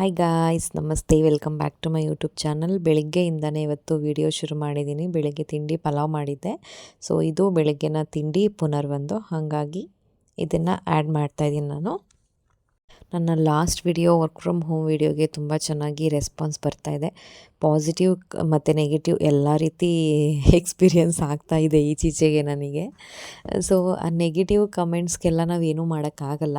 Hi guys ನಮಸ್ತೆ. Welcome back to my YouTube channel ಬೆಳಿಗ್ಗೆಯಿಂದನೇ ಇವತ್ತು video ಶುರು ಮಾಡಿದ್ದೀನಿ. ಬೆಳಗ್ಗೆ ತಿಂಡಿ ಪಲಾವ್ ಮಾಡಿದ್ದೆ. ಸೊ ಇದು ಬೆಳಗ್ಗೆನ ತಿಂಡಿ ಪುನರ್ವೊಂದು. ಹಾಗಾಗಿ ಇದನ್ನು ಆ್ಯಡ್ ಮಾಡ್ತಾಯಿದ್ದೀನಿ ನಾನು. ನನ್ನ last video work from home ವಿಡಿಯೋಗೆ ತುಂಬ ಚೆನ್ನಾಗಿ ರೆಸ್ಪಾನ್ಸ್ ಬರ್ತಾ ಇದೆ. ಪಾಸಿಟಿವ್ ಮತ್ತು ನೆಗೆಟಿವ್ ಎಲ್ಲ ರೀತಿ ಎಕ್ಸ್ಪೀರಿಯನ್ಸ್ ಆಗ್ತಾ ಇದೆ ಈಚೀಚೆಗೆ ನನಗೆ. ಸೊ ಆ ನೆಗೆಟಿವ್ ಕಮೆಂಟ್ಸ್ಗೆಲ್ಲ ನಾವೇನೂ ಮಾಡೋಕ್ಕಾಗಲ್ಲ.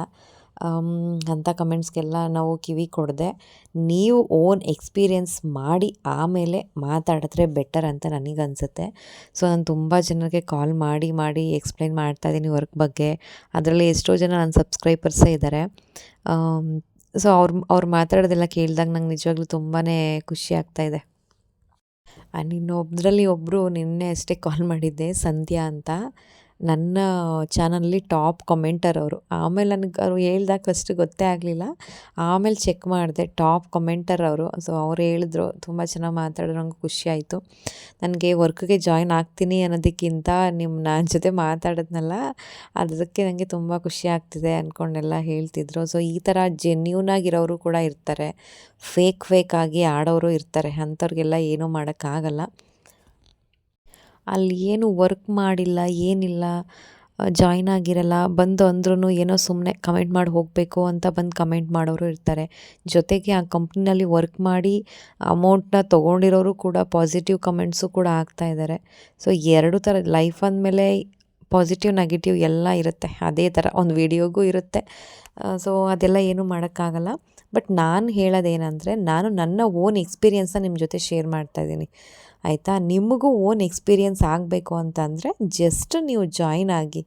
ಅಂಥ ಕಮೆಂಟ್ಸ್ಗೆಲ್ಲ ನಾವು ಕಿವಿ ಕೊಡದೆ, ನೀವು ಓನ್ ಎಕ್ಸ್ಪೀರಿಯೆನ್ಸ್ ಮಾಡಿ ಆಮೇಲೆ ಮಾತಾಡಿದ್ರೆ ಬೆಟರ್ ಅಂತ ನನಗನ್ಸುತ್ತೆ. ಸೊ, ನಾನು ತುಂಬ ಜನರಿಗೆ ಕಾಲ್ ಮಾಡಿ ಮಾಡಿ ಎಕ್ಸ್ಪ್ಲೈನ್ ಮಾಡ್ತಾಯಿದ್ದೀನಿ ವರ್ಕ್ ಬಗ್ಗೆ. ಅದರಲ್ಲಿ ಎಷ್ಟೋ ಜನ ನನ್ನ ಸಬ್ಸ್ಕ್ರೈಬರ್ಸೇ ಇದ್ದಾರೆ. ಸೊ, ಅವ್ರು ಅವ್ರು ಮಾತಾಡೋದೆಲ್ಲ ಕೇಳಿದಾಗ ನಂಗೆ ನಿಜವಾಗ್ಲೂ ತುಂಬಾ ಖುಷಿ ಆಗ್ತಾಯಿದೆ ಆ್ಯಂಡ್ ಇನ್ನೊಬ್ಬರಲ್ಲಿ ಒಬ್ಬರು ನಿನ್ನೆ ಅಷ್ಟೇ ಕಾಲ್ ಮಾಡಿದ್ದೆ, ಸಂಧ್ಯಾ ಅಂತ. ನನ್ನ ಚಾನಲಲ್ಲಿ ಟಾಪ್ ಕಮೆಂಟರ್ ಅವರು. ಆಮೇಲೆ ನನಗೆ ಅವರು ಹೇಳ್ದಾಗ ಫಸ್ಟ್ ಗೊತ್ತೇ ಆಗಲಿಲ್ಲ. ಆಮೇಲೆ ಚೆಕ್ ಮಾಡಿದೆ ಟಾಪ್ ಕಮೆಂಟರ್ ಅವರು. ಸೊ ಅವ್ರು ಹೇಳಿದ್ರು, ತುಂಬ ಚೆನ್ನಾಗಿ ಮಾತಾಡಿದ್ರು, ನಂಗೆ ಖುಷಿ ಆಯಿತು. ನನಗೆ ವರ್ಕ್ಗೆ ಜಾಯ್ನ್ ಆಗ್ತೀನಿ ಅನ್ನೋದಕ್ಕಿಂತ ನಿಮ್ಮ ನನ್ನ ಜೊತೆ ಮಾತಾಡಿದ್ನಲ್ಲ ಅದಕ್ಕೆ ನನಗೆ ತುಂಬ ಖುಷಿ ಆಗ್ತಿದೆ ಅಂದ್ಕೊಂಡೆಲ್ಲ ಹೇಳ್ತಿದ್ರು. ಸೊ ಈ ಥರ ಜೆನ್ಯೂನ್ ಆಗಿರೋರು ಕೂಡ ಇರ್ತಾರೆ. ಫೇಕ್ ಫೇಕ್ ಆಗಿ ಆಡೋರು ಇರ್ತಾರೆ. ಅಂಥವ್ರಿಗೆಲ್ಲ ಏನೂ ಮಾಡೋಕ್ಕಾಗಲ್ಲ. ಅಲ್ಲಿ ಏನು ವರ್ಕ್ ಮಾಡಿಲ್ಲ, ಏನಿಲ್ಲ ಜಾಯ್ನ್ ಆಗಿರಲ್ಲ, ಬಂದು ಅಂದ್ರೂ ಏನೋ ಸುಮ್ಮನೆ ಕಮೆಂಟ್ ಮಾಡಿ ಹೋಗಬೇಕು ಅಂತ ಬಂದು ಕಮೆಂಟ್ ಮಾಡೋರು ಇರ್ತಾರೆ. ಜೊತೆಗೆ ಆ ಕಂಪ್ನಿನಲ್ಲಿ ವರ್ಕ್ ಮಾಡಿ ಅಮೌಂಟ್ನ ತೊಗೊಂಡಿರೋರು ಕೂಡ ಪಾಸಿಟಿವ್ ಕಮೆಂಟ್ಸು ಕೂಡ ಆಗ್ತಾ ಇದ್ದಾರೆ ಸೊ ಎರಡು ಥರ ಲೈಫ್ ಅಂದಮೇಲೆ ಪಾಸಿಟಿವ್ ನೆಗೆಟಿವ್ ಎಲ್ಲ ಇರುತ್ತೆ. ಅದೇ ಥರ ಒಂದು ವಿಡಿಯೋಗೂ ಇರುತ್ತೆ. ಸೊ ಅದೆಲ್ಲ ಏನೂ ಮಾಡೋಕ್ಕಾಗಲ್ಲ. ಬಟ್ ನಾನು ಹೇಳೋದೇನೆಂದರೆ, ನಾನು ನನ್ನ ಓನ್ ಎಕ್ಸ್ಪೀರಿಯೆನ್ಸ್ನ ನಿಮ್ಮ ಜೊತೆ ಶೇರ್ ಮಾಡ್ತಾಯಿದ್ದೀನಿ ಆಯಿತಾ? ನಿಮಗೂ ಓನ್ ಎಕ್ಸ್ಪೀರಿಯೆನ್ಸ್ ಆಗಬೇಕು ಅಂತಂದರೆ ಜಸ್ಟ್ ನೀವು ಜಾಯ್ನ್ ಆಗಿ,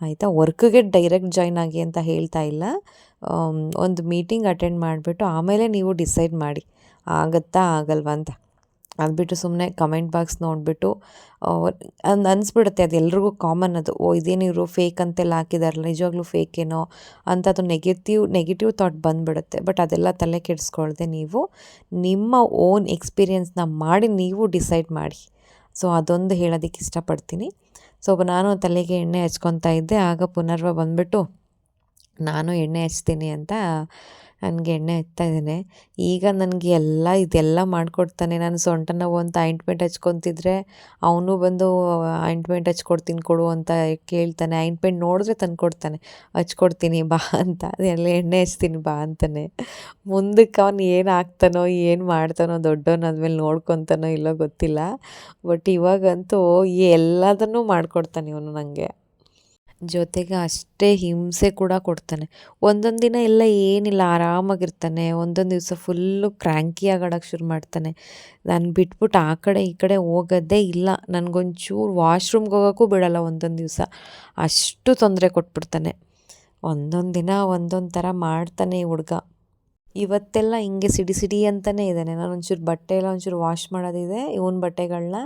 ಆಯಿತಾ? ವರ್ಕ್ಗೆ ಡೈರೆಕ್ಟ್ ಜಾಯ್ನ್ ಆಗಿ ಅಂತ ಹೇಳ್ತಾ ಇಲ್ಲ. ಒಂದು ಮೀಟಿಂಗ್ ಅಟೆಂಡ್ ಮಾಡಿಬಿಟ್ಟು ಆಮೇಲೆ ನೀವು ಡಿಸೈಡ್ ಮಾಡಿ. ಆಗುತ್ತಾ ಆಗಲ್ವಾ ಅಂತ. ಅದು ಬಿಟ್ಟು ಸುಮ್ಮನೆ ಕಮೆಂಟ್ ಬಾಕ್ಸ್ ನೋಡಿಬಿಟ್ಟು ಅದು ಅನಿಸ್ಬಿಡುತ್ತೆ ಅದು ಎಲ್ರಿಗೂ ಕಾಮನ್ ಅದು. ಓ ಇದೇನಿವರು ಫೇಕ್ ಅಂತೆಲ್ಲ ಹಾಕಿದಾರಲ್ಲ, ನಿಜವಾಗ್ಲೂ ಫೇಕ್ ಏನೋ ಅಂತ ಅದು ನೆಗೆಟಿವ್ ನೆಗೆಟಿವ್ ಥಾಟ್ ಬಂದುಬಿಡುತ್ತೆ. ಬಟ್ ಅದೆಲ್ಲ ತಲೆ ಕೆಡಿಸ್ಕೊಳ್ದೆ ನೀವು, ನಿಮ್ಮ ಓನ್ ಎಕ್ಸ್ಪೀರಿಯೆನ್ಸ್ನ ಮಾಡಿ ನೀವು ಡಿಸೈಡ್ ಮಾಡಿ. ಸೊ ಅದೊಂದು ಹೇಳೋದಕ್ಕೆ ಇಷ್ಟಪಡ್ತೀನಿ. ಸೊ ನಾನು ತಲೆಗೆ ಎಣ್ಣೆ ಹಚ್ಕೊತಾ ಇದ್ದೆ, ಆಗ ಪುನರ್ವ ಬಂದುಬಿಟ್ಟು, ನಾನು ಎಣ್ಣೆ ಹಚ್ತೀನಿ ಅಂತ ನನಗೆ ಎಣ್ಣೆ ಹಚ್ತಾ ಇದ್ದೇನೆ. ಈಗ ನನಗೆ ಎಲ್ಲ ಇದೆಲ್ಲ ಮಾಡಿಕೊಡ್ತಾನೆ. ನಾನು ಸೊಂಟ ನೋವು ಅಂತ ಆಯಿಂಟ್ಮೆಂಟ್ ಹಚ್ಕೊತಿದ್ರೆ ಅವನು ಬಂದು ಆಯಿಂಟ್ಮೆಂಟ್ ಹಚ್ಕೊಡ್ತೀನಿ ಕೊಡು ಅಂತ ಕೇಳ್ತಾನೆ. ಆಯಿಂಟ್ಮೆಂಟ್ ನೋಡಿದ್ರೆ ತಂದು ಕೊಡ್ತಾನೆ ಹಚ್ಕೊಡ್ತೀನಿ, ಬಾ ಅಂತ. ಅದೆಲ್ಲ ಎಣ್ಣೆ ಹಚ್ತೀನಿ, ಬಾ ಅಂತಾನೆ. ಮುಂದಕ್ಕೆ ಅವನು ಏನು ಹಾಕ್ತಾನೋ, ಏನು ಮಾಡ್ತಾನೋ ದೊಡ್ಡವನಾದ್ಮೇಲೆ ನೋಡ್ಕೊತಾನೋ ಇಲ್ಲೋ ಗೊತ್ತಿಲ್ಲ. ಬಟ್ ಇವಾಗಂತೂ ಎಲ್ಲದನ್ನೂ ಮಾಡಿಕೊಡ್ತಾನೆ ಇವನು ನನಗೆ ಜೊತೆಗೆ ಅಷ್ಟೇ ಹಿಂಸೆ ಕೂಡ ಕೊಡ್ತಾನೆ. ಒಂದೊಂದು ದಿನ ಎಲ್ಲ ಏನಿಲ್ಲ, ಆರಾಮಾಗಿರ್ತಾನೆ. ಒಂದೊಂದು ದಿವಸ ಫುಲ್ಲು ಕ್ರ್ಯಾಂಕಿ ಆಗಾಡೋಕ್ಕೆ ಶುರು ಮಾಡ್ತಾನೆ. ನಾನು ಬಿಟ್ಬಿಟ್ಟು ಆ ಕಡೆ ಈ ಕಡೆ ಹೋಗೋದೇ ಇಲ್ಲ. ನನಗೊಂಚೂರು ವಾಶ್ರೂಮ್ಗೆ ಹೋಗೋಕ್ಕೂ ಬಿಡೋಲ್ಲ ಒಂದೊಂದು ದಿವಸ. ಅಷ್ಟು ತೊಂದರೆ ಕೊಟ್ಬಿಡ್ತಾನೆ. ಒಂದೊಂದು ದಿನ ಒಂದೊಂದು ಥರ ಮಾಡ್ತಾನೆ ಈ ಹುಡುಗ. ಇವತ್ತೆಲ್ಲ ಹಿಂಗೆ ಸಿಡಿ ಸಿಡಿ ಅಂತಲೇ ಇದ್ದಾನೆ. ನಾನು ಒಂಚೂರು ಬಟ್ಟೆ ಎಲ್ಲ ಒಂಚೂರು ವಾಶ್ ಮಾಡೋದಿದೆ. ಇವನ ಬಟ್ಟೆಗಳನ್ನ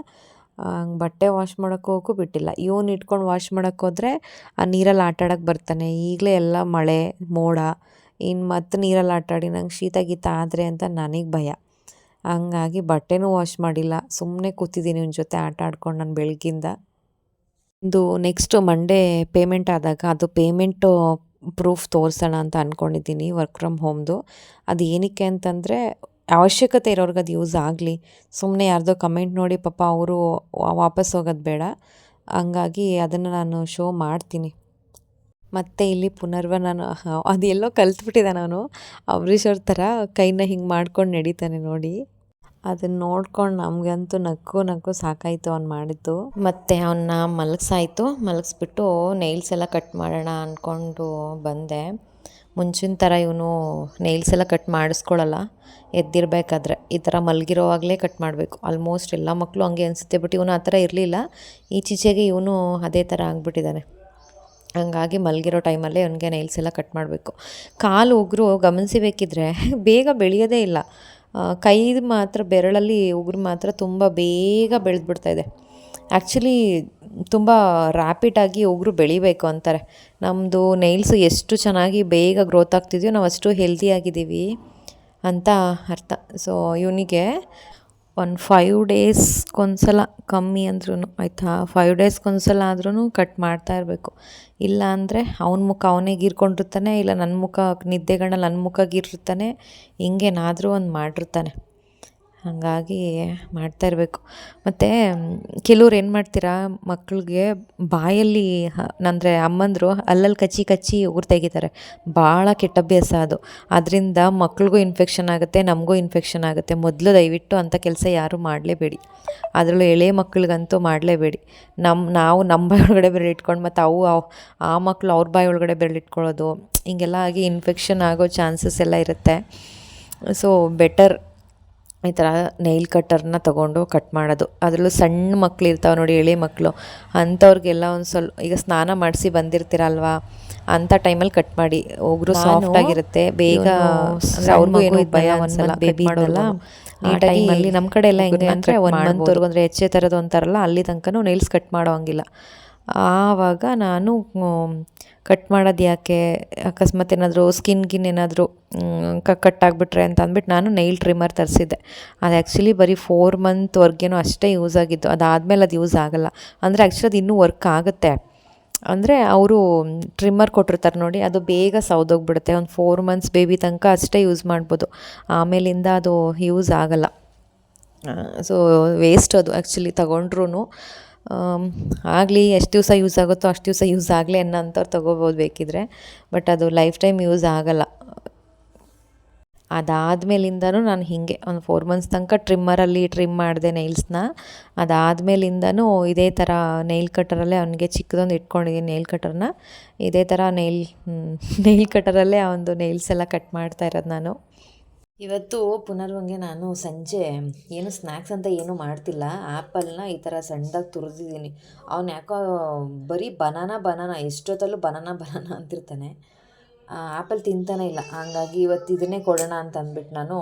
ಬಟ್ಟೆ ವಾಶ್ ಮಾಡೋಕ್ಕೆ ಹೋಗೋಕ್ಕೂ ಬಿಟ್ಟಿಲ್ಲ. ಇವನು ಇಟ್ಕೊಂಡು ವಾಶ್ ಮಾಡೋಕ್ಕೆ ಹೋದರೆ ಆ ನೀರಲ್ಲಿ ಆಟ ಬರ್ತಾನೆ. ಈಗಲೇ ಎಲ್ಲ ಮಳೆ, ಮೋಡ ಇನ್ನು ಮತ್ತೆ ನೀರಲ್ಲಿ ಆಟಾಡಿ ನಂಗೆ ಶೀತ ಗೀತ ಆದರೆ ಅಂತ ನನಗೆ ಭಯ. ಹಂಗಾಗಿ ಬಟ್ಟೆನೂ ವಾಶ್ ಮಾಡಿಲ್ಲ. ಸುಮ್ಮನೆ ಕೂತಿದ್ದೀನಿ ಇವನ ಜೊತೆ ಆಟ ಆಡ್ಕೊಂಡು ನಾನು ಬೆಳಗಿಂದ. ಇದು ನೆಕ್ಸ್ಟು ಮಂಡೇ ಪೇಮೆಂಟ್ ಆದಾಗ ಅದು ಪೇಮೆಂಟು ಪ್ರೂಫ್ ತೋರಿಸೋಣ ಅಂತ ಅಂದ್ಕೊಂಡಿದ್ದೀನಿ ವರ್ಕ್ ಫ್ರಮ್ ಹೋಮ್ದು ಅದು ಏನಕ್ಕೆ ಅಂತಂದರೆ ಅವಶ್ಯಕತೆ ಇರೋರ್ಗೆ ಅದು ಯೂಸ್ ಆಗಲಿ. ಸುಮ್ಮನೆ ಯಾರ್ದೋ ಕಮೆಂಟ್ ನೋಡಿ ಪಾಪ ಅವರು ವಾಪಸ್ ಹೋಗೋದು ಬೇಡ. ಹಂಗಾಗಿ ಅದನ್ನು ನಾನು ಶೋ ಮಾಡ್ತೀನಿ. ಮತ್ತು ಇಲ್ಲಿ ಪುನರ್ವ ನಾನು ಅದೆಲ್ಲೋ ಕಲ್ತ್ಬಿಟ್ಟಿದ್ದೆ ನಾನು. ಅಂಬರೀಷ್ ಅವ್ರ ಥರ ಕೈನ ಹಿಂಗೆ ಮಾಡ್ಕೊಂಡು ನಡೀತಾನೆ ನೋಡಿ. ಅದನ್ನು ನೋಡ್ಕೊಂಡು ನಮಗಂತೂ ನಕ್ಕು ನಕ್ಕು ಸಾಕಾಯಿತು ಅವ್ನು ಮಾಡಿದ್ದು. ಮತ್ತು ಅವನ್ನ ಮಲಗಿಸಾಯಿತು. ಮಲಗಿಸ್ಬಿಟ್ಟು ನೈಲ್ಸ್ ಎಲ್ಲ ಕಟ್ ಮಾಡೋಣ ಅಂದ್ಕೊಂಡು ಬಂದೆ. ಮುಂಚಿನ ಥರ ಇವನು ನೈಲ್ಸ್ ಎಲ್ಲ ಕಟ್ ಮಾಡಿಸ್ಕೊಳ್ಳಲ್ಲ ಎದ್ದಿರಬೇಕಾದ್ರೆ ಈ ಥರ ಮಲಗಿರೋವಾಗಲೇ ಕಟ್ ಮಾಡಬೇಕು. ಆಲ್ಮೋಸ್ಟ್ ಎಲ್ಲ ಮಕ್ಕಳು ಹಂಗೆ ಅನಿಸುತ್ತೆ ಬಟ್ ಇವನು ಆ ಥರ ಇರಲಿಲ್ಲ. ಈಚೀಚೆಗೆ ಇವನು ಅದೇ ಥರ ಆಗಿಬಿಟ್ಟಿದ್ದಾನೆ. ಹಂಗಾಗಿ ಮಲಗಿರೋ ಟೈಮಲ್ಲೇ ಅವನಿಗೆ ನೈಲ್ಸ್ ಎಲ್ಲ ಕಟ್ ಮಾಡಬೇಕು. ಕಾಲು ಉಗುರು ಗಮನಿಸಬೇಕಿದ್ರೆ ಬೇಗ ಬೆಳೆಯೋದೇ ಇಲ್ಲ. ಕೈ ಮಾತ್ರ ಬೆರಳಲ್ಲಿ ಉಗುರು ಮಾತ್ರ ತುಂಬ ಬೇಗ ಬೆಳೆದ್ಬಿಡ್ತಾ ಇದೆ. ಆ್ಯಕ್ಚುಲಿ ತುಂಬ ರ್ಯಾಪಿಡಾಗಿ ಉಗುರು ಬೆಳಿಬೇಕು ಅಂತಾರೆ. ನಮ್ಮದು ನೈಲ್ಸು ಎಷ್ಟು ಚೆನ್ನಾಗಿ ಬೇಗ ಗ್ರೋತ್ ಆಗ್ತಿದೆಯೋ ನಾವು ಅಷ್ಟು ಹೆಲ್ದಿಯಾಗಿದ್ದೀವಿ ಅಂತ ಅರ್ಥ. ಸೊ ಇವನಿಗೆ ಒಂದು ಫೈವ್ ಡೇಸ್ಗೊಂದ್ಸಲ ಕಮ್ಮಿ ಅಂದ್ರೂ ಆಯಿತಾ? ಫೈವ್ ಡೇಸ್ಗೊಂದ್ಸಲ ಆದ್ರೂ ಕಟ್ ಮಾಡ್ತಾ ಇರಬೇಕು. ಇಲ್ಲ ಅಂದರೆ ಅವನ ಮುಖ ಅವನೇ ಗೀರ್ಕೊಂಡಿರ್ತಾನೆ, ಇಲ್ಲ ನನ್ನ ಮುಖ ನಿದ್ದೆಗಣ್ಣಲ್ಲಿ ನನ್ನ ಮುಖ ಗೀರಿರ್ತಾನೆ ಹಿಂಗೇನಾದರೂ ಒಂದು ಮಾಡಿರ್ತಾನೆ. ಹಾಗಾಗಿ ಮಾಡ್ತಾ ಇರಬೇಕು. ಮತ್ತು ಕೆಲವ್ರು ಏನು ಮಾಡ್ತೀರಾ ಮಕ್ಕಳಿಗೆ ಬಾಯಲ್ಲಿ ಅಂದರೆ ಅಮ್ಮಂದರು ಅಲ್ಲಲ್ಲಿ ಕಚ್ಚಿ ಕಚ್ಚಿ ಉಗುರು ತೆಗಿತಾರೆ. ಭಾಳ ಕೆಟ್ಟ ಅಭ್ಯಾಸ ಅದು. ಅದರಿಂದ ಮಕ್ಳಿಗೂ ಇನ್ಫೆಕ್ಷನ್ ಆಗುತ್ತೆ, ನಮಗೂ ಇನ್ಫೆಕ್ಷನ್ ಆಗುತ್ತೆ. ಮೊದಲು ದಯವಿಟ್ಟು ಅಂಥ ಕೆಲಸ ಯಾರೂ ಮಾಡಲೇಬೇಡಿ. ಅದರಲ್ಲೂ ಎಳೆ ಮಕ್ಕಳಿಗಂತೂ ಮಾಡಲೇಬೇಡಿ. ನಮ್ಮ ನಾವು ನಮ್ಮ ಬಾಯಿ ಒಳಗಡೆ ಬೆರಳು ಇಟ್ಕೊಂಡು ಮತ್ತು ಅವು ಆ ಮಕ್ಕಳು ಅವ್ರ ಬಾಯಿ ಒಳಗಡೆ ಬೆರಳು ಇಟ್ಕೊಳ್ಳೋದು, ಹಿಂಗೆಲ್ಲ ಆಗಿ ಇನ್ಫೆಕ್ಷನ್ ಆಗೋ ಚಾನ್ಸಸ್ ಎಲ್ಲ ಇರುತ್ತೆ. ಸೊ ಬೆಟರ್ ಈ ಥರ ನೈಲ್ ಕಟ್ಟರ್ನ ತೊಗೊಂಡು ಕಟ್ ಮಾಡೋದು. ಅದರಲ್ಲೂ ಸಣ್ಣ ಮಕ್ಳು ಇರ್ತಾವೆ ನೋಡಿ ಎಳೆ ಮಕ್ಕಳು ಅಂಥವ್ರಿಗೆಲ್ಲ ಒಂದು ಸ್ವಲ್ಪ ಈಗ ಸ್ನಾನ ಮಾಡಿಸಿ ಬಂದಿರ್ತೀರಲ್ವಾ? ಅಂಥ ಟೈಮಲ್ಲಿ ಕಟ್ ಮಾಡಿ. ಒಬ್ಬರು ಸಾಫ್ಟ್ ಆಗಿರುತ್ತೆ. ಬೇಗ ಅವ್ರಿಗೂ ಏನು ಭಯ ಅನ್ಸಲ್ಲ ಬೇಬಿ ಮಾಡೋಲ್ಲ ಆ ಟೈಮಲ್ಲಿ ನಮ್ಮ ಕಡೆ ಎಲ್ಲ ಹೆಂಗೆ ಅಂದರೆ ಒನ್ ಮಂತ್ವರೆಗೂ ಅಂದರೆ ಹೆಚ್ಚೆ ಥರದ್ದು ಅಂತಾರಲ್ಲ ಅಲ್ಲಿ ತನಕನೂ ನೈಲ್ಸ್ ಕಟ್ ಮಾಡೋ ಹಂಗಿಲ್ಲ. ಆವಾಗ ನಾನು ಕಟ್ ಮಾಡೋದು ಯಾಕೆ? ಅಕಸ್ಮಾತ್ ಏನಾದರೂ ಸ್ಕಿನ್ ಗಿನ್ ಏನಾದರೂ ಕಟ್ ಆಗಿಬಿಟ್ರೆ ಅಂತ ಅಂದ್ಬಿಟ್ಟು ನಾನು ನೈಲ್ ಟ್ರಿಮ್ಮರ್ ತರಿಸಿದ್ದೆ. ಅದು ಆ್ಯಕ್ಚುಲಿ ಬರೀ ಫೋರ್ ಮಂತ್ವರೆಗೇನೋ ಅಷ್ಟೇ ಯೂಸ್ ಆಗಿದ್ದು. ಅದಾದಮೇಲೆ ಅದು ಯೂಸ್ ಆಗಲ್ಲ. ಅಂದರೆ ಆ್ಯಕ್ಚುಲಿ ಅದು ಇನ್ನೂ ವರ್ಕ್ ಆಗುತ್ತೆ. ಅಂದರೆ ಅವರು ಟ್ರಿಮ್ಮರ್ ಕೊಟ್ಟಿರ್ತಾರೆ ನೋಡಿ, ಅದು ಬೇಗ ಸೌದೋಗ್ಬಿಡುತ್ತೆ ಒಂದು ಫೋರ್ ಮಂತ್ಸ್ ಬೇಬಿ ತನಕ ಅಷ್ಟೇ ಯೂಸ್ ಮಾಡ್ಬೋದು. ಆಮೇಲಿಂದ ಅದು ಯೂಸ್ ಆಗಲ್ಲ. ಸೊ ವೇಸ್ಟ್ ಅದು ಆ್ಯಕ್ಚುಲಿ ತಗೊಂಡ್ರು ಆಗಲಿ ಎಷ್ಟು ದಿವಸ ಯೂಸ್ ಆಗುತ್ತೋ ಅಷ್ಟು ದಿವಸ ಯೂಸ್ ಆಗಲಿ ಅನ್ನೋಂಥವ್ರು ತೊಗೋಬೋದು ಬೇಕಿದ್ರೆ. ಬಟ್ ಅದು ಲೈಫ್ ಟೈಮ್ ಯೂಸ್ ಆಗಲ್ಲ. ಅದಾದಮೇಲಿಂದನೂ ನಾನು ಹೀಗೆ ಒಂದು ಫೋರ್ ಮಂತ್ಸ್ ತನಕ ಟ್ರಿಮ್ಮರಲ್ಲಿ ಟ್ರಿಮ್ ಮಾಡಿದೆ ನೈಲ್ಸ್ನ ಅದಾದಮೇಲಿಂದನೂ ಇದೇ ಥರ ನೈಲ್ ಕಟ್ಟರಲ್ಲೇ ಅವನಿಗೆ ಚಿಕ್ಕದೊಂದು ಇಟ್ಕೊಂಡಿದ್ದೀನಿ ನೈಲ್ ಕಟರ್ನ ಇದೇ ಥರ ನೈಲ್ ನೈಲ್ ಕಟ್ಟರಲ್ಲೇ ಆ ಒಂದು ನೈಲ್ಸ್ ಎಲ್ಲ ಕಟ್ ಮಾಡ್ತಾ ಇರೋದು ನಾನು. ಇವತ್ತು ಪುನರ್ವಂಗೆ ನಾನು ಸಂಜೆ ಏನು ಸ್ನ್ಯಾಕ್ಸ್ ಅಂತ ಏನು ಮಾಡ್ತಿಲ್ಲ. ಆ್ಯಪಲ್ನ ಈ ಥರ ಸಣ್ಣದಾಗಿ ತುರಿದಿದ್ದೀನಿ. ಅವನು ಯಾಕೋ ಬರೀ ಬನಾನ ಬನಾನ, ಎಷ್ಟೊತ್ತಲ್ಲೂ ಬನಾನ ಬನಾನ ಅಂತಿರ್ತಾನೆ. ಆ್ಯಪಲ್ ತಿಂತಾನೆ ಇಲ್ಲ. ಹಾಗಾಗಿ ಇವತ್ತು ಇದನ್ನೇ ಕೊಡೋಣ ಅಂತ ಅಂದ್ಬಿಟ್ಟು ನಾನು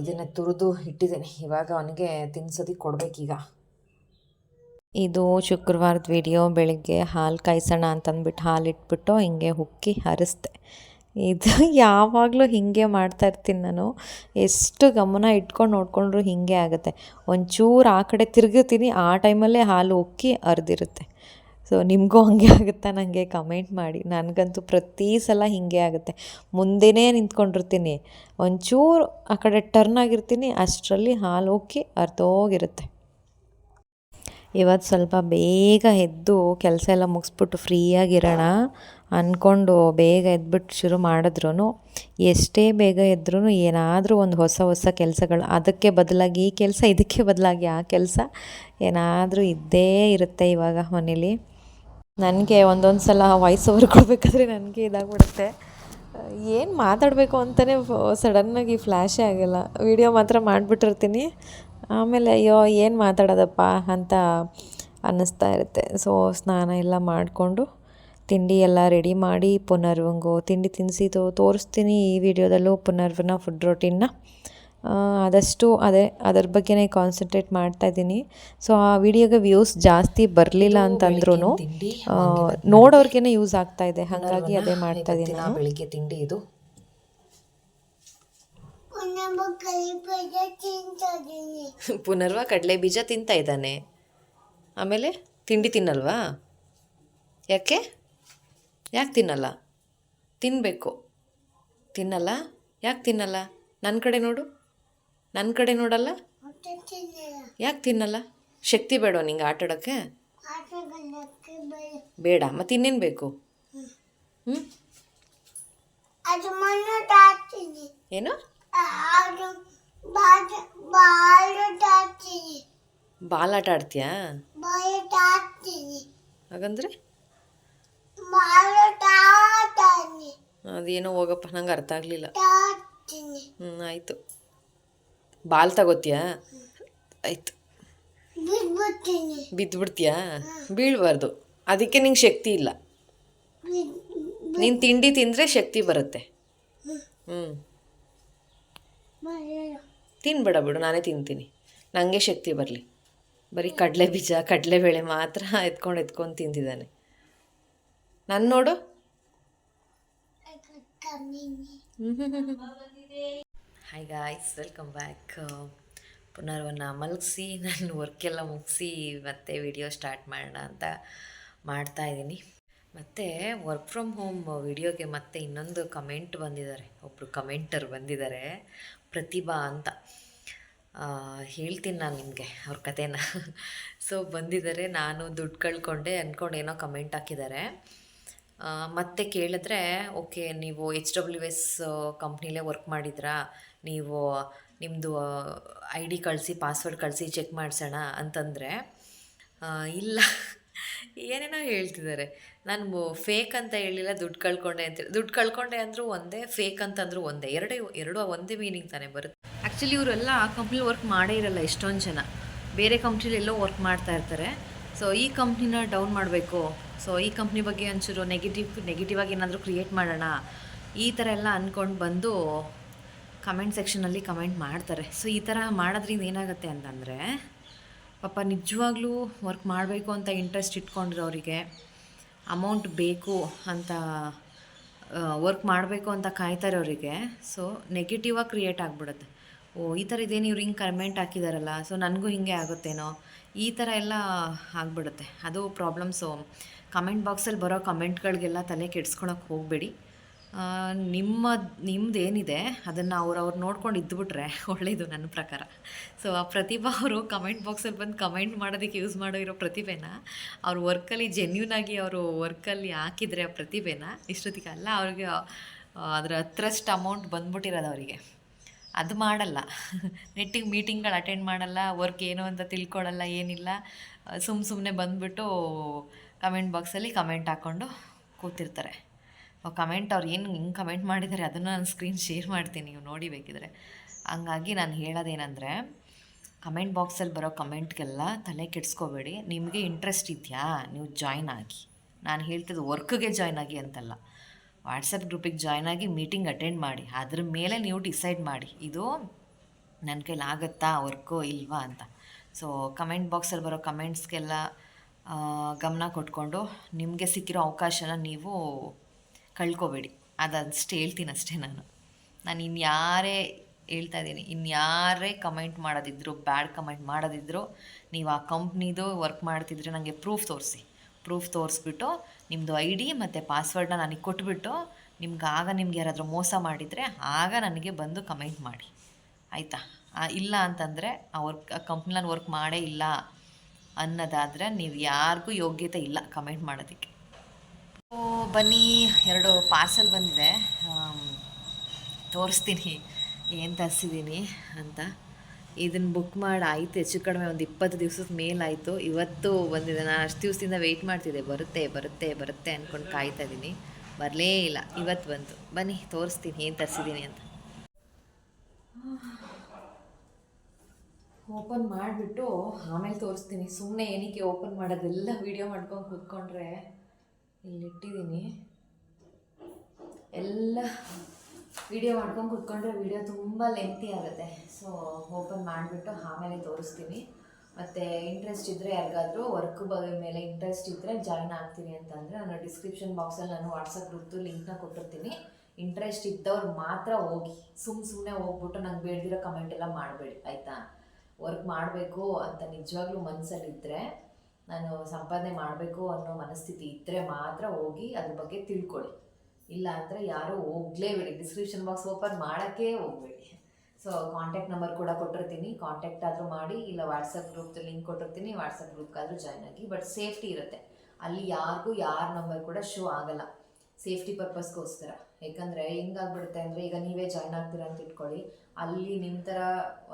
ಇದನ್ನೇ ತುರಿದು ಇಟ್ಟಿದ್ದೀನಿ. ಇವಾಗ ಅವನಿಗೆ ತಿನ್ಸೋದಕ್ಕೆ ಕೊಡಬೇಕೀಗ. ಇದು ಶುಕ್ರವಾರದ ವಿಡಿಯೋ. ಬೆಳಿಗ್ಗೆ ಹಾಲು ಕಾಯಿಸೋಣ ಅಂತಂದ್ಬಿಟ್ಟು ಹಾಲು ಇಟ್ಬಿಟ್ಟು ಹಿಂಗೆ ಉಕ್ಕಿ ಹರಿಸ್ದೆ. ಇದು ಯಾವಾಗಲೂ ಹೀಗೆ ಮಾಡ್ತಾ ಇರ್ತೀನಿ ನಾನು. ಎಷ್ಟು ಗಮನ ಇಟ್ಕೊಂಡು ನೋಡಿಕೊಂಡ್ರು ಹೀಗೆ ಆಗುತ್ತೆ. ಒಂಚೂರು ಆ ಕಡೆ ತಿರುಗಿರ್ತೀನಿ, ಆ ಟೈಮಲ್ಲೇ ಹಾಲು ಉಕ್ಕಿ ಅರ್ದಿರುತ್ತೆ. ಸೊ ನಿಮಗೂ ಹಂಗೆ ಆಗುತ್ತಾ? ನನಗೆ ಕಮೆಂಟ್ ಮಾಡಿ. ನನಗಂತೂ ಪ್ರತಿ ಸಲ ಹೀಗೆ ಆಗುತ್ತೆ. ಮುಂದೆನೇ ನಿಂತ್ಕೊಂಡಿರ್ತೀನಿ. ಒಂಚೂರು ಆ ಕಡೆ ಟರ್ನ್ ಆಗಿರ್ತೀನಿ, ಅಷ್ಟರಲ್ಲಿ ಹಾಲು ಉಕ್ಕಿ ಅರ್ದೋಗಿರುತ್ತೆ. ಇವತ್ತು ಸ್ವಲ್ಪ ಬೇಗ ಎದ್ದು ಕೆಲಸ ಎಲ್ಲ ಮುಗಿಸ್ಬಿಟ್ಟು ಫ್ರೀಯಾಗಿರೋಣ ಅಂದ್ಕೊಂಡು ಬೇಗ ಎದ್ಬಿಟ್ಟು ಶುರು ಮಾಡಿದ್ರು ಎಷ್ಟೇ ಬೇಗ ಎದ್ರೂ ಏನಾದರೂ ಒಂದು ಹೊಸ ಹೊಸ ಕೆಲಸಗಳು, ಅದಕ್ಕೆ ಬದಲಾಗಿ ಈ ಕೆಲಸ, ಇದಕ್ಕೆ ಬದಲಾಗಿ ಆ ಕೆಲಸ ಏನಾದರೂ ಇದ್ದೇ ಇರುತ್ತೆ ಇವಾಗ ಮನೇಲಿ. ನನಗೆ ಒಂದೊಂದು ಸಲ ವಾಯ್ಸ್ ಓವರ್ ಕೊಡಬೇಕಾದ್ರೆ ನನಗೆ ಇದಾಗ್ಬಿಡುತ್ತೆ. ಏನು ಮಾತಾಡಬೇಕು ಅಂತಲೇ ಸಡನ್ನಾಗಿ ಫ್ಲ್ಯಾಶೇ ಆಗಲ್ಲ. ವಿಡಿಯೋ ಮಾತ್ರ ಮಾಡಿಬಿಟ್ಟಿರ್ತೀನಿ. ಆಮೇಲೆ ಅಯ್ಯೋ, ಏನು ಮಾತಾಡೋದಪ್ಪ ಅಂತ ಅನ್ನಿಸ್ತಾ ಇರುತ್ತೆ. ಸೊ ಸ್ನಾನ ಎಲ್ಲ ಮಾಡಿಕೊಂಡು ತಿಂಡಿ ಎಲ್ಲ ರೆಡಿ ಮಾಡಿ ಪುನರ್ವಂಗು ತಿಂಡಿ ತಿನ್ನಿಸಿದ್ದು ತೋರಿಸ್ತೀನಿ ಈ ವಿಡಿಯೋದಲ್ಲೂ ಪುನರ್ವನ ಫುಡ್ ರೊಟೀನ್ನ ಆದಷ್ಟು ಅದೇ ಅದರ ಬಗ್ಗೆನೇ ಕಾನ್ಸಂಟ್ರೇಟ್ ಮಾಡ್ತಾ ಇದ್ದೀನಿ. ಸೊ ಆ ವಿಡಿಯೋಗೆ ವ್ಯೂಸ್ ಜಾಸ್ತಿ ಬರಲಿಲ್ಲ ಅಂತಂದ್ರೂ ನೋಡೋರ್ಗೇನೆ ಯೂಸ್ ಆಗ್ತಾ ಇದೆ. ಹಾಗಾಗಿ ಅದೇ ಮಾಡ್ತಾ ಇದ್ದೀನಿ ಬೆಳಿಗ್ಗೆ ತಿಂಡಿ ಇದು? ಪುನರ್ವ ಕಡಲೆ ಬೀಜ ತಿಂತಾ ಇದ್ದಾನೆ. ಆಮೇಲೆ ತಿಂಡಿ ತಿನ್ನಲ್ವಾ? ಯಾಕೆ? ಯಾಕೆ ತಿನ್ನಲ್ಲ? ತಿನ್ನಬೇಕು ತಿನ್ನಲ್ಲ? ಯಾಕೆ ತಿನ್ನಲ್ಲ? ನನ್ನ ಕಡೆ ನೋಡು. ನನ್ನ ಕಡೆ ನೋಡಲ್ಲ? ಯಾಕೆ ತಿನ್ನಲ್ಲ? ಶಕ್ತಿ ಬೇಡ ನಿಂಗೆ ಆಟಾಡೋಕ್ಕೆ ಬೇಡ ಮತ್ತೆ ಇನ್ನೇನು ಬೇಕು? ಹ್ಞೂ ಏನು? ಬಾಲಾಟ ಬಾಲ್ ಆಟ ಆಡ್ತೀಯಾ? ಹಾಗಂದ್ರೆ? ಅದೇನೋ ಹೋಗಪ್ಪ ನಂಗೆ ಅರ್ಥ ಆಗಲಿಲ್ಲ. ಹ್ಞೂ ಆಯಿತು. ಬಾಲ್ ತಗೋತೀಯಾ? ಆಯಿತು. ಬಿದ್ದುಬಿಡ್ತೀಯಾ ಬೀಳಬಾರ್ದು. ಅದಕ್ಕೆ ನಿಂಗೆ ಶಕ್ತಿ ಇಲ್ಲ. ನೀನು ತಿಂಡಿ ತಿಂದರೆ ಶಕ್ತಿ ಬರುತ್ತೆ. ಹ್ಞೂ ತಿನ್ಬೇಡ ಬಿಡು ನಾನೇ ತಿಂತೀನಿ. ನನಗೆ ಶಕ್ತಿ ಬರಲಿ. ಬರೀ ಕಡಲೆ ಬೀಜ ಕಡಲೆಬೇಳೆ ಮಾತ್ರ ಎತ್ಕೊಂಡು ಎತ್ಕೊಂಡು ತಿಂತಿದ್ದಾನೆ ನಾನು ನೋಡು. ಹಾಯ್ ಗಾಯ್ಸ್ ವೆಲ್ಕಮ್ ಬ್ಯಾಕ್ ಪುನರ್ವನ್ನ ಮಲಗಿಸಿ, ನಾನು ವರ್ಕೆಲ್ಲ ಮುಗಿಸಿ, ಮತ್ತೆ ವಿಡಿಯೋ ಸ್ಟಾರ್ಟ್ ಮಾಡೋಣ ಅಂತ ಮಾಡ್ತಾ ಇದ್ದೀನಿ. ಮತ್ತು ವರ್ಕ್ ಫ್ರಮ್ ಹೋಮ್ ವಿಡಿಯೋಗೆ ಮತ್ತೆ ಇನ್ನೊಂದು ಕಮೆಂಟ್ ಬಂದಿದ್ದಾರೆ. ಒಬ್ಬರು ಕಮೆಂಟರ್ ಬಂದಿದ್ದಾರೆ, ಪ್ರತಿಭಾ ಅಂತ. ಹೇಳ್ತೀನಿ ನಾನು ನಿಮಗೆ, ಅವ್ರ ಕಥೆನ. ಸೊ ಬಂದಿದ್ದಾರೆ, ನಾನು ದುಡ್ಡು ಕಳ್ಕೊಂಡೆ ಅಂದ್ಕೊಂಡು ಏನೋ ಕಮೆಂಟ್ ಹಾಕಿದ್ದಾರೆ. ಮತ್ತೆ ಕೇಳಿದ್ರೆ, ಓಕೆ, ನೀವು ಎಚ್ ಡಬ್ಲ್ಯೂ ಎಸ್ ಕಂಪ್ನಿಲೇ ವರ್ಕ್ ಮಾಡಿದ್ರಾ? ನೀವು ನಿಮ್ಮದು ಐ ಡಿ ಕಳಿಸಿ ಪಾಸ್ವರ್ಡ್ ಕಳಿಸಿ ಚೆಕ್ ಮಾಡಿಸೋಣ? ಅಂತಂದರೆ ಇಲ್ಲ. ಏನೇನೋ ಹೇಳ್ತಿದ್ದಾರೆ. ನಾನು ಫೇಕ್ ಅಂತ ಹೇಳಿಲ್ಲ, ದುಡ್ಡು ಕಳ್ಕೊಂಡೆ ಅಂತ ದುಡ್ಡು ಕಳ್ಕೊಂಡೆ ಅಂದರೂ ಒಂದೇ ಫೇಕ್ ಅಂತಂದ್ರೂ ಒಂದೇ, ಎರಡೇ, ಎರಡೂ ಒಂದೇ ಮೀನಿಂಗ್ ತಾನೇ ಬರುತ್ತೆ. ಆ್ಯಕ್ಚುಲಿ ಇವರೆಲ್ಲ ಆ ಕಂಪ್ನಿಲಿ ವರ್ಕ್ ಮಾಡೇ ಇರಲ್ಲ ಎಷ್ಟೊಂದು ಜನ. ಬೇರೆ ಕಂಪ್ನಿಲೆಲ್ಲೋ ವರ್ಕ್ ಮಾಡ್ತಾ ಇರ್ತಾರೆ. ಸೊ ಈ ಕಂಪ್ನಿನ ಡೌನ್ ಮಾಡಬೇಕು. ಸೊ ಈ ಕಂಪ್ನಿ ಬಗ್ಗೆ ಒಂಚೂರು ನೆಗೆಟಿವ್ ನೆಗೆಟಿವ್ ಆಗಿ ಏನಾದರೂ ಕ್ರಿಯೇಟ್ ಮಾಡೋಣ. ಈ ಥರ ಎಲ್ಲ ಅಂದ್ಕೊಂಡು ಬಂದು ಕಮೆಂಟ್ ಸೆಕ್ಷನಲ್ಲಿ ಕಮೆಂಟ್ ಮಾಡ್ತಾರೆ. ಸೊ ಈ ಥರ ಮಾಡೋದ್ರಿಂದ ಏನಾಗುತ್ತೆ ಅಂತಂದರೆ, ಪಾಪ ನಿಜವಾಗ್ಲೂ ವರ್ಕ್ ಮಾಡಬೇಕು ಅಂತ ಇಂಟ್ರೆಸ್ಟ್ ಇಟ್ಕೊಂಡಿರೋರಿಗೆ ಅಮೌಂಟ್ ಬೇಕು ಅಂತ ವರ್ಕ್ ಮಾಡಬೇಕು ಅಂತ ಕಾಯ್ತಾ ಅವರಿಗೆ ಸೊ ನೆಗೆಟಿವಾಗಿ ಕ್ರಿಯೇಟ್ ಆಗಿಬಿಡುತ್ತೆ. ಓ, ಈ ಥರ ಇದೇನು ಇವ್ರು ಹಿಂಗೆ ಕಮೆಂಟ್ ಹಾಕಿದಾರಲ್ಲ? ಸೊ ನನಗೂ ಹಿಂಗೆ ಆಗುತ್ತೇನೋ? ಈ ಥರ ಎಲ್ಲ ಆಗ್ಬಿಡುತ್ತೆ. ಅದು ಪ್ರಾಬ್ಲಮ್ಸು ಕಮೆಂಟ್ ಬಾಕ್ಸಲ್ಲಿ ಬರೋ ಕಮೆಂಟ್ಗಳಿಗೆಲ್ಲ ತಲೆ ಕೆಡ್ಸ್ಕೊಳಕ್ಕೆ ಹೋಗಬೇಡಿ. ನಿಮ್ಮ ನಿಮ್ಮದೇನಿದೆ ಅದನ್ನು ಅವ್ರು ಅವ್ರು ನೋಡ್ಕೊಂಡು ಇದ್ದುಬಿಟ್ರೆ ಒಳ್ಳೆಯದು ನನ್ನ ಪ್ರಕಾರ. ಸೊ ಆ ಪ್ರತಿಭಾ ಅವರು ಕಮೆಂಟ್ ಬಾಕ್ಸಲ್ಲಿ ಬಂದು ಕಮೆಂಟ್ ಮಾಡೋದಕ್ಕೆ ಯೂಸ್ ಮಾಡೋ ಇರೋ ಪ್ರತಿಭೆನ, ಅವ್ರ ವರ್ಕಲ್ಲಿ ಜೆನ್ಯೂನ್ ಆಗಿ ಅವರು ವರ್ಕಲ್ಲಿ ಹಾಕಿದರೆ ಆ ಪ್ರತಿಭೆನ, ಇಷ್ಟೊತ್ತಿಗೆ ಅಲ್ಲ ಅವ್ರಿಗೆ ಅದರ ಹತ್ರಷ್ಟು ಅಮೌಂಟ್ ಬಂದ್ಬಿಟ್ಟಿರೋದು ಅವರಿಗೆ. ಅದು ಮಾಡಲ್ಲ. ನೆಟ್ಟಿಗೆ ಮೀಟಿಂಗ್ಗಳು ಅಟೆಂಡ್ ಮಾಡಲ್ಲ ವರ್ಕ್ ಏನು ಅಂತ ತಿಳ್ಕೊಳ್ಳಲ್ಲ ಏನಿಲ್ಲ. ಸುಮ್ಮ ಸುಮ್ಮನೆ ಬಂದುಬಿಟ್ಟು ಕಮೆಂಟ್ ಬಾಕ್ಸಲ್ಲಿ ಕಮೆಂಟ್ ಹಾಕ್ಕೊಂಡು ಕೂತಿರ್ತಾರೆ. ಕಮೆಂಟ್ ಅವ್ರು ಏನು ಹಿಂಗೆ ಕಮೆಂಟ್ ಮಾಡಿದ್ದಾರೆ ಅದನ್ನು ನಾನು ಸ್ಕ್ರೀನ್ ಶೇರ್ ಮಾಡ್ತೀನಿ, ನೀವು ನೋಡಿ ಬೇಕಿದ್ರೆ. ಹಂಗಾಗಿ ನಾನು ಹೇಳೋದೇನೆಂದರೆ ಕಮೆಂಟ್ ಬಾಕ್ಸಲ್ಲಿ ಬರೋ ಕಮೆಂಟ್ಗೆಲ್ಲ ತಲೆ ಕೆಡಿಸ್ಕೋಬೇಡಿ. ನಿಮಗೆ ಇಂಟ್ರೆಸ್ಟ್ ಇದೆಯಾ? ನೀವು ಜಾಯ್ನ್ ಆಗಿ. ನಾನು ಹೇಳ್ತಿದ್ದು ವರ್ಕ್ಗೆ ಜಾಯ್ನ್ ಆಗಿ ಅಂತಲ್ಲ. ವಾಟ್ಸಪ್ ಗ್ರೂಪಿಗೆ ಜಾಯ್ನ್ ಆಗಿ ಮೀಟಿಂಗ್ ಅಟೆಂಡ್ ಮಾಡಿ, ಅದ್ರ ಮೇಲೆ ನೀವು ಡಿಸೈಡ್ ಮಾಡಿ, ಇದು ನನ್ನ ಕೈಲಿ ಆಗುತ್ತಾ ವರ್ಕು ಇಲ್ವಾ ಅಂತ. ಸೊ ಕಮೆಂಟ್ ಬಾಕ್ಸಲ್ಲಿ ಬರೋ ಕಮೆಂಟ್ಸ್ಗೆಲ್ಲ ಗಮನ ಕೊಟ್ಕೊಂಡು ನಿಮಗೆ ಸಿಕ್ಕಿರೋ ಅವಕಾಶನ ನೀವು ಕಳ್ಕೊಬೇಡಿ. ಅದಷ್ಟು ಹೇಳ್ತೀನಿ ಅಷ್ಟೇ ನಾನು. ನಾನು ಇನ್ಯಾರೇ ಹೇಳ್ತಾ ಇದ್ದೀನಿ ಇನ್ಯಾರೇ ಕಮೆಂಟ್ ಮಾಡೋದಿದ್ರು ಬ್ಯಾಡ್ ಕಮೆಂಟ್ ಮಾಡೋದಿದ್ರು, ನೀವು ಆ ಕಂಪ್ನಿದು ವರ್ಕ್ ಮಾಡ್ತಿದ್ರೆ ನನಗೆ ಪ್ರೂಫ್ ತೋರಿಸಿ. ಪ್ರೂಫ್ ತೋರಿಸ್ಬಿಟ್ಟು ನಿಮ್ಮದು ಐ ಡಿ ಮತ್ತು ಪಾಸ್ವರ್ಡ್ನ ನನಗೆ ಕೊಟ್ಬಿಟ್ಟು ನಿಮ್ಗೆ ಆಗ ನಿಮ್ಗೆ ಯಾರಾದರೂ ಮೋಸ ಮಾಡಿದರೆ ಆಗ ನನಗೆ ಬಂದು ಕಮೆಂಟ್ ಮಾಡಿ. ಆಯಿತಾ? ಇಲ್ಲ ಅಂತಂದರೆ ಆ ವರ್ಕ್ ಆ ಕಂಪ್ನಿನಲ್ಲಿ ವರ್ಕ್ ಮಾಡೇ ಇಲ್ಲ ಅನ್ನೋದಾದರೆ ನೀವು ಯಾರಿಗೂ ಯೋಗ್ಯತೆ ಇಲ್ಲ ಕಮೆಂಟ್ ಮಾಡೋದಕ್ಕೆ. ಓ, ಬನ್ನಿ, ಎರಡು ಪಾರ್ಸಲ್ ಬಂದಿದೆ. ತೋರಿಸ್ತೀನಿ. ಏನು ತರಿಸಿದ್ದೀನಿ ಅಂತ. ಇದನ್ನು ಬುಕ್ ಮಾಡಿ ಆಯಿತು, ಹೆಚ್ಚು ಕಡಿಮೆ ಒಂದು ಇಪ್ಪತ್ತು ದಿವ್ಸದ ಮೇಲಾಯಿತು. ಇವತ್ತು ಬಂದಿದೆ. ನಾನು ಅಷ್ಟು ದಿವಸದಿಂದ ವೆಯ್ಟ್ ಮಾಡ್ತಿದ್ದೆ. ಬರುತ್ತೆ ಬರುತ್ತೆ ಬರುತ್ತೆ ಅಂದ್ಕೊಂಡು ಕಾಯ್ತಾ ಇದ್ದೀನಿ ಬರಲೇ ಇಲ್ಲ. ಇವತ್ತು ಬಂತು. ಬನ್ನಿ, ತೋರಿಸ್ತೀನಿ. ಏನು ತರಿಸಿದ್ದೀನಿ ಅಂತ. ಓಪನ್ ಮಾಡಿಬಿಟ್ಟು ಆಮೇಲೆ ತೋರಿಸ್ತೀನಿ. ಸುಮ್ಮನೆ ಏನಕ್ಕೆ ಓಪನ್ ಮಾಡೋದೆಲ್ಲ ವೀಡಿಯೋ ಮಾಡ್ಕೊಂಡು ಕೂತ್ಕೊಂಡ್ರೆ ಇಲ್ಲಿಟ್ಟಿದ್ದೀನಿ ಎಲ್ಲ ವಿಡಿಯೋ ಮಾಡ್ಕೊಂಡು ಕುತ್ಕೊಂಡ್ರೆ ವಿಡಿಯೋ ತುಂಬ ಲೆಂತಿ ಆಗುತ್ತೆ. ಸೊ ಓಪನ್ ಮಾಡಿಬಿಟ್ಟು ಆಮೇಲೆ ತೋರಿಸ್ತೀನಿ. ಮತ್ತು ಇಂಟ್ರೆಸ್ಟ್ ಇದ್ದರೆ ಯಾರಿಗಾದರೂ ವರ್ಕ್ ಬಗ್ಗೆ ಮೇಲೆ ಇಂಟ್ರೆಸ್ಟ್ ಇದ್ದರೆ ಜಾಯ್ನ್ ಆಗ್ತೀನಿ ಅಂತಂದರೆ ನಾನು ಡಿಸ್ಕ್ರಿಪ್ಷನ್ ಬಾಕ್ಸಲ್ಲಿ ನಾನು ವಾಟ್ಸಪ್ ಗ್ರೂಪ್ದು ಲಿಂಕ್ನ ಕೊಟ್ಟಿರ್ತೀನಿ. ಇಂಟ್ರೆಸ್ಟ್ ಇದ್ದವ್ರು ಮಾತ್ರ ಹೋಗಿ ಸುಮ್ಮ ಸುಮ್ಮನೆ ಹೋಗ್ಬಿಟ್ಟು ನಂಗೆ ಬೇಡದಿರೋ ಕಮೆಂಟ್ ಎಲ್ಲ ಮಾಡಬೇಡಿ, ಆಯಿತಾ? ವರ್ಕ್ ಮಾಡಬೇಕು ಅಂತ ನಿಜವಾಗ್ಲೂ ಮನಸ್ಸಲ್ಲಿದ್ದರೆ ನಾನು ಸಂಪಾದನೆ ಮಾಡಬೇಕು ಅನ್ನೋ ಮನಸ್ಥಿತಿ ಇದ್ದರೆ ಮಾತ್ರ ಹೋಗಿ ಅದ್ರ ಬಗ್ಗೆ ತಿಳ್ಕೊಳ್ಳಿ. ಇಲ್ಲ ಅಂದರೆ ಯಾರೂ ಹೋಗ್ಲೇಬೇಡಿ ಡಿಸ್ಕ್ರಿಪ್ಷನ್ ಬಾಕ್ಸ್ ಓಪನ್ ಮಾಡೋಕ್ಕೆ ಹೋಗಬೇಡಿ. ಸೊ ಕಾಂಟ್ಯಾಕ್ಟ್ ನಂಬರ್ ಕೂಡ ಕೊಟ್ಟಿರ್ತೀನಿ. ಕಾಂಟ್ಯಾಕ್ಟ್ ಆದರೂ ಮಾಡಿ, ಇಲ್ಲ ವಾಟ್ಸಪ್ ಗ್ರೂಪ್ದು ಲಿಂಕ್ ಕೊಟ್ಟಿರ್ತೀನಿ. ವಾಟ್ಸಪ್ ಗ್ರೂಪ್ಗಾದರೂ ಜಾಯ್ನ್ ಆಗಿ ಬಟ್ ಸೇಫ್ಟಿ ಇರುತ್ತೆ. ಅಲ್ಲಿ ಯಾರಿಗೂ ಯಾರ ನಂಬರ್ ಕೂಡ ಶೋ ಆಗಲ್ಲ. ಸೇಫ್ಟಿ ಪರ್ಪಸ್ಗೋಸ್ಕರ ಯಾಕಂದರೆ ಹೆಂಗಾಗ್ಬಿಡುತ್ತೆ ಅಂದರೆ, ಈಗ ನೀವೇ ಜಾಯ್ನ್ ಆಗ್ತೀರಾ ಅಂತ ಇಟ್ಕೊಳ್ಳಿ. ಅಲ್ಲಿ ನಿಮ್ಮ ಥರ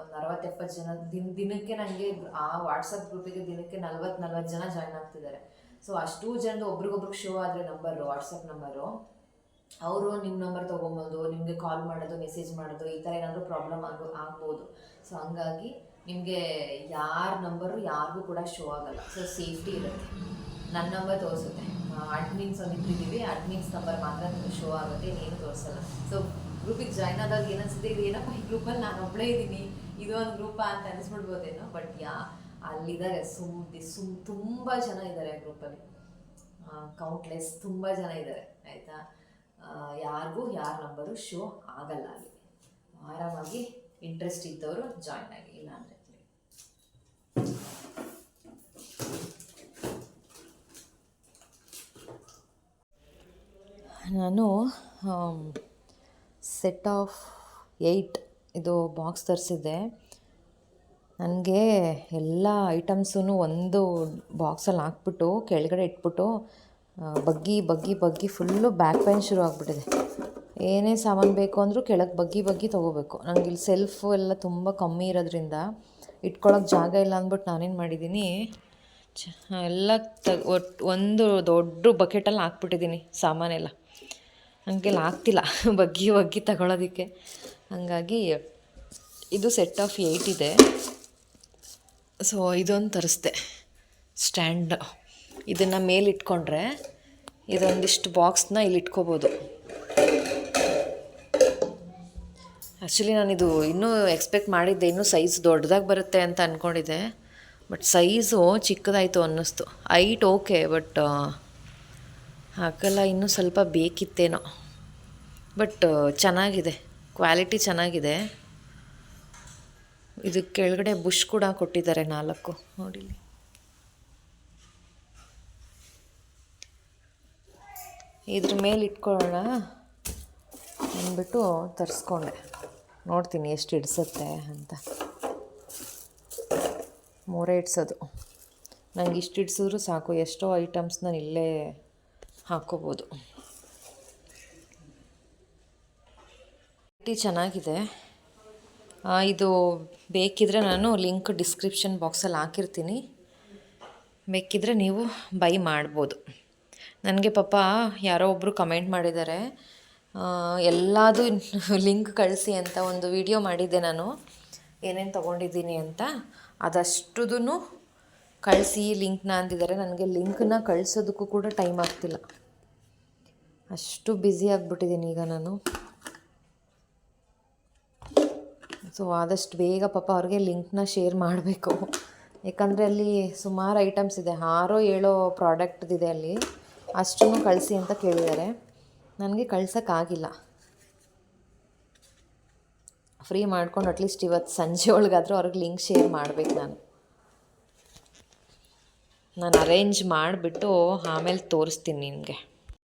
ಒಂದು ಅರವತ್ತೆಪ್ಪತ್ತು ಜನ, ದಿನ, ದಿನಕ್ಕೆ ನನಗೆ ಆ ವಾಟ್ಸಪ್ ಗ್ರೂಪಿಗೆ ದಿನಕ್ಕೆ ನಲ್ವತ್ತು ನಲ್ವತ್ತು ಜನ ಜಾಯ್ನ್ ಆಗ್ತಿದ್ದಾರೆ. ಸೊ ಅಷ್ಟು ಜನದ ಒಬ್ರಿಗೊಬ್ರಿಗೆ ಶೋ ಆದರೆ ನಂಬರು ವಾಟ್ಸಪ್ ನಂಬರು ಅವರು ನಿಮ್ಮ ನಂಬರ್ ತೊಗೊಬೋದು, ನಿಮಗೆ ಕಾಲ್ ಮಾಡೋದು ಮೆಸೇಜ್ ಮಾಡೋದು, ಈ ಥರ ಏನಾದರೂ ಪ್ರಾಬ್ಲಮ್ ಆಗೋ ಆಗ್ಬೋದು. ಸೊ ಹಂಗಾಗಿ ನಿಮಗೆ ಯಾರ ನಂಬರು ಯಾರಿಗೂ ಕೂಡ ಶೋ ಆಗಲ್ಲ. ಸೊ ಸೇಫ್ಟಿ ಇರುತ್ತೆ. ನನ್ನ ನಂಬರ್ ತೋರಿಸುತ್ತೆ. ಅಡ್ಮಿನ್ಸ್ ಒಂದಿಟ್ಟಿದ್ದೀವಿ ಅಡ್ಮಿನ್ಸ್ ನಂಬರ್ ಮಾತ್ರ ನಿಮಗೆ ಶೋ ಆಗುತ್ತೆ. ಏನು ತೋರಿಸಲ್ಲ. ಸೊ ಗ್ರೂಪಿಗೆ ಜಾಯ್ನ್ ಆದಾಗ ಏನಿಸುತ್ತೆ ಇದು ಏನಪ್ಪ, ಈ ಗ್ರೂಪಲ್ಲಿ ನಾನು ಒಬ್ಬಳೇ ಇದ್ದೀನಿ. ಇದು ಒಂದು ಗ್ರೂಪ ಅಂತ ಅನಿಸ್ಬಿಡ್ಬೋದೇನೋ? ಬಟ್ ಯಾ, ಅಲ್ಲಿದ್ದಾರೆ. ಸುಮ್ ಸುಮ್ ತುಂಬ ಜನ ಇದ್ದಾರೆ ಗ್ರೂಪಲ್ಲಿ ಕೌಂಟ್ಲೆಸ್ ತುಂಬ ಜನ ಇದ್ದಾರೆ. ಆಯಿತಾ? ಯಾರಿಗೂ ಯಾರ ನಂಬರು ಶೋ ಆಗಲ್ಲ ಅಲ್ಲಿ. ಆರಾಮಾಗಿ ಇಂಟ್ರೆಸ್ಟ್ ಇದ್ದವರು ಜಾಯ್ನ್ ಆಗಿ ಇಲ್ಲಾಂದರೆ ನಾನು ಸೆಟ್ ಆಫ್ ಏಯ್ಟ್ ಇದು ಬಾಕ್ಸ್ ತರಿಸಿದ್ದೆ. ನನಗೆ ಎಲ್ಲ ಐಟಮ್ಸೂ ಒಂದು ಬಾಕ್ಸಲ್ಲಿ ಹಾಕ್ಬಿಟ್ಟು, ಕೆಳಗಡೆ ಇಟ್ಬಿಟ್ಟು ಬಗ್ಗಿ ಬಗ್ಗಿ ಬಗ್ಗಿ ಫುಲ್ಲು ಬ್ಯಾಕ್ ಪೈನ್ ಶುರು ಆಗಿಬಿಟ್ಟಿದೆ. ಏನೇ ಸಾಮಾನು ಬೇಕು ಅಂದರೂ ಕೆಳಗೆ ಬಗ್ಗಿ ಬಗ್ಗಿ ತೊಗೋಬೇಕು. ನನಗೆ ಇಲ್ಲಿ ಸೆಲ್ಫು ಎಲ್ಲ ತುಂಬ ಕಮ್ಮಿ ಇರೋದ್ರಿಂದ ಇಟ್ಕೊಳ್ಳೋಕೆ ಜಾಗ ಇಲ್ಲ ಅಂದ್ಬಿಟ್ಟು ನಾನೇನು ಮಾಡಿದ್ದೀನಿ ಚ ಎಲ್ಲ ತ ಒಟ್ಟು ಒಂದು ದೊಡ್ಡ ಬಕೆಟಲ್ಲಿ ಹಾಕ್ಬಿಟ್ಟಿದ್ದೀನಿ ಸಾಮಾನೆಲ್ಲ. ಹಂಗೆಲ್ಲ ಆಗ್ತಿಲ್ಲ ಬಗ್ಗಿ ಬಗ್ಗಿ ತಗೊಳೋದಕ್ಕೆ. ಹಾಗಾಗಿ ಇದು ಸೆಟ್ ಆಫ್ ಏಯ್ಟ್ ಇದೆ. ಸೊ ಇದೊಂದು ತರಿಸ್ದೆ. ಸ್ಟ್ಯಾಂಡ್ ಇದನ್ನು ಮೇಲಿಟ್ಕೊಂಡ್ರೆ ಇದೊಂದಿಷ್ಟು ಬಾಕ್ಸ್ನ ಇಲ್ಲಿ ಇಟ್ಕೋಬೋದು. ಆ್ಯಕ್ಚುಲಿ ನಾನಿದು ಇನ್ನೂ ಎಕ್ಸ್ಪೆಕ್ಟ್ ಮಾಡಿದ್ದೆ, ಇನ್ನೂ ಸೈಜ್ ದೊಡ್ಡದಾಗಿ ಬರುತ್ತೆ ಅಂತ ಅಂದ್ಕೊಂಡಿದ್ದೆ ಬಟ್ ಸೈಜು ಚಿಕ್ಕದಾಯಿತು ಅನ್ನಿಸ್ತು. ಐಟ್ ಓಕೆ ಬಟ್ ಹಾಕಲ್ಲ ಇನ್ನೂ ಸ್ವಲ್ಪ ಬೇಕಿತ್ತೇನೋ. ಬಟ್ ಚೆನ್ನಾಗಿದೆ. ಕ್ವಾಲಿಟಿ ಚೆನ್ನಾಗಿದೆ. ಇದು ಕೆಳಗಡೆ ಬುಷ್ ಕೂಡ ಕೊಟ್ಟಿದ್ದಾರೆ ನಾಲ್ಕು. ನೋಡಿಲಿ ಇದ್ರ ಮೇಲೆ ಇಟ್ಕೊಳ್ಳೋಣ ಅಂದ್ಬಿಟ್ಟು ತರಿಸ್ಕೊಂಡೆ. ನೋಡ್ತೀನಿ ಎಷ್ಟು ಇಡಿಸುತ್ತೆ ಅಂತ. ಮೂರೇ ಇಡ್ಸೋದು. ನಂಗೆ ಇಷ್ಟು ಇಡ್ಸಿದ್ರು ಸಾಕು. ಎಷ್ಟೋ ಐಟಮ್ಸ್ ನಾನು ಇಲ್ಲೇ ಹಾಕ್ಕೋಬೋದು. ಟಿ ಚೆನ್ನಾಗಿದೆ. ಇದು ಬೇಕಿದ್ರೆ ನಾನು ಲಿಂಕ್ ಡಿಸ್ಕ್ರಿಪ್ಷನ್ ಬಾಕ್ಸಲ್ಲಿ ಹಾಕಿರ್ತೀನಿ. ಬೇಕಿದ್ರೆ ನೀವು ಬೈ ಮಾಡ್ಬೋದು. ನನಗೆ ಪಾಪ ಯಾರೋ ಒಬ್ಬರು ಕಮೆಂಟ್ ಮಾಡಿದ್ದಾರೆ. ಎಲ್ಲದು ಲಿಂಕ್ ಕಳಿಸಿ ಅಂತ ಒಂದು ವಿಡಿಯೋ ಮಾಡಿದ್ದೆ ನಾನು. ಏನೇನು ತೊಗೊಂಡಿದ್ದೀನಿ ಅಂತ. ಅದಷ್ಟುದೂ ಕಳಿಸಿ ಲಿಂಕ್ನ ಅಂದಿದ್ದಾರೆ. ನನಗೆ ಲಿಂಕ್ನ ಕಳಿಸೋದಕ್ಕೂ ಕೂಡ ಟೈಮ್ ಆಗ್ತಿಲ್ಲ. ಅಷ್ಟು ಬ್ಯುಸಿ ಆಗಿಬಿಟ್ಟಿದ್ದೀನಿ ಈಗ ನಾನು. ಸೊ ಆದಷ್ಟು ಬೇಗ ಪಾಪ ಅವ್ರಿಗೆ ಲಿಂಕ್ನ ಶೇರ್ ಮಾಡಬೇಕು. ಯಾಕಂದರೆ ಅಲ್ಲಿ ಸುಮಾರು ಐಟಮ್ಸ್ ಇದೆ. ಆರೋ ಏಳೋ ಪ್ರಾಡಕ್ಟ್ದಿದೆ ಅಲ್ಲಿ. ಅಷ್ಟನ್ನು ಕಳಿಸಿ ಅಂತ ಕೇಳಿದ್ದಾರೆ. ನನಗೆ ಕಳ್ಸೋಕ್ಕಾಗಿಲ್ಲ. ಫ್ರೀ ಮಾಡ್ಕೊಂಡು ಅಟ್ಲೀಸ್ಟ್ ಇವತ್ತು ಸಂಜೆ ಒಳಗಾದರೂ ಅವ್ರಿಗೆ ಲಿಂಕ್ ಶೇರ್ ಮಾಡಬೇಕು ನಾನು. ನಾನು ಅರೇಂಜ್ ಮಾಡಿಬಿಟ್ಟು ಆಮೇಲೆ ತೋರಿಸ್ತೀನಿ ನಿನಗೆ.